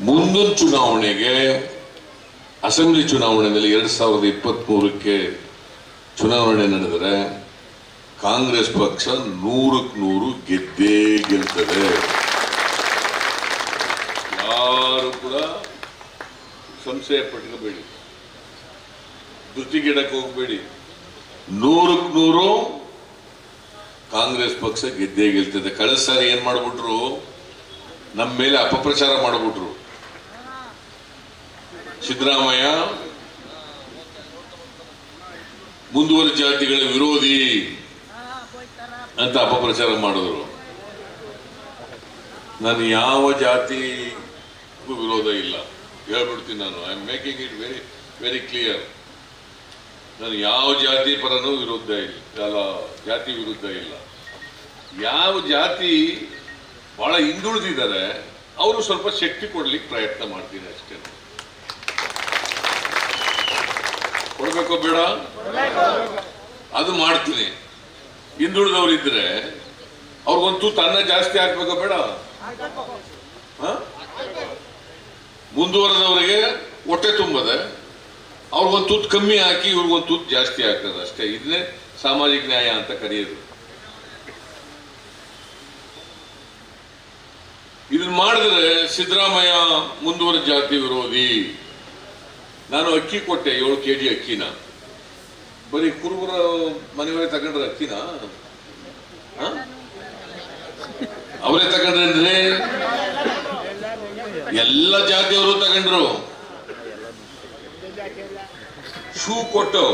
ಮುಂದಿನ ಚುನಾವಣೆಗೆ, ಅಸೆಂಬ್ಲಿ ಚುನಾವಣೆಯಲ್ಲಿ ಎರಡ್ ಸಾವಿರದ ಇಪ್ಪತ್ತ್ ಮೂರಕ್ಕೆ ಚುನಾವಣೆ ನಡೆದರೆ ಕಾಂಗ್ರೆಸ್ ಪಕ್ಷ ನೂರಕ್ಕೆ ನೂರು ಗೆದ್ದೇ ಗೆಲ್ತದೆ. ಯಾರು ಕೂಡ ಸಂಶಯ ಪಟ್ಕೋಬೇಡಿ. ಧೃತಿಗಿಡಕ್ಕೆ ಹೋಗ್ಬೇಡಿ. ನೂರಕ್ಕೆ ನೂರು ಕಾಂಗ್ರೆಸ್ ಪಕ್ಷ ಗೆದ್ದೇ ಗೆಲ್ತದೆ. ಕಳೆದ ಸಾರಿ ಏನ್ ಮಾಡ್ಬಿಟ್ರು? ನಮ್ಮ ಮೇಲೆ ಅಪಪ್ರಚಾರ ಮಾಡ್ಬಿಟ್ರು. ಸಿದ್ದರಾಮಯ್ಯ, ಮುಂದುವರೆ ಜಾತಿಗಳ ವಿರೋಧಿ ಅಂತ ಅಪಪ್ರಚಾರ ಮಾಡಿದ್ರು. ನಾನು ಯಾವ ಜಾತಿಗೂ ವಿರೋಧ ಇಲ್ಲ. ಹೇಳ್ಬಿಡ್ತೀನಿ ನಾನು. I am making it very very clear ನಾನು ಯಾವ ಜಾತಿ ಪರನೂ ವಿರುದ್ಧ ಇಲ್ಲ. ಜಾತಿ ವಿರುದ್ಧ ಇಲ್ಲ. ಯಾವ ಜಾತಿ ಬಹಳ ಹಿಂದುಳಿದಿದ್ದಾರೆ, ಅವರು ಸ್ವಲ್ಪ ಶಕ್ತಿ ಕೊಡ್ಲಿಕ್ಕೆ ಪ್ರಯತ್ನ ಮಾಡ್ತೀನಿ ಅಷ್ಟೇ. ಕೊಡ್ಬೇಕೋ ಬೇಡ? ಅದು ಮಾಡ್ತೀನಿ. ಹಿಂದುಳಿದವ್ರು ಇದ್ರೆ ಅವ್ರಿಗೊಂದು ಅನ್ನ ಜಾಸ್ತಿ ಹಾಕ್ಬೇಕೋ ಬೇಡ? ಮುಂದುವರೆದವರಿಗೆ ಹೊಟ್ಟೆ ತುಂಬದೆ, ಅವ್ರಿಗೊಂದು ತೂತು ಕಮ್ಮಿ ಹಾಕಿ, ಇವ್ರಿಗೊಂದು ತೂತು ಜಾಸ್ತಿ ಹಾಕೋದು ಅಷ್ಟೇ. ಇದನ್ನೇ ಸಾಮಾಜಿಕ ನ್ಯಾಯ ಅಂತ ಕರೆಯೋದು. ಇದನ್ನ ಮಾಡಿದ್ರೆ ಸಿದ್ದರಾಮಯ್ಯ ಮುಂದುವರೆದ ಜಾತಿ ವಿರೋಧಿ. ನಾನು ಅಕ್ಕಿ ಕೊಟ್ಟೆ, ಏಳು ಕೆ ಜಿ ಅಕ್ಕಿನ. ಬರೀ ಕುರುಬರ ಮನೆಯವರೇ ತಗೊಂಡ್ರೆ ಅಕ್ಕಿನ? ಅವರೇ ತಗೊಂಡ್ರೆ ಎಲ್ಲ ಜಾತಿಯವರು ತಗೊಂಡ್ರು. ಶೂ ಕೊಟ್ಟು.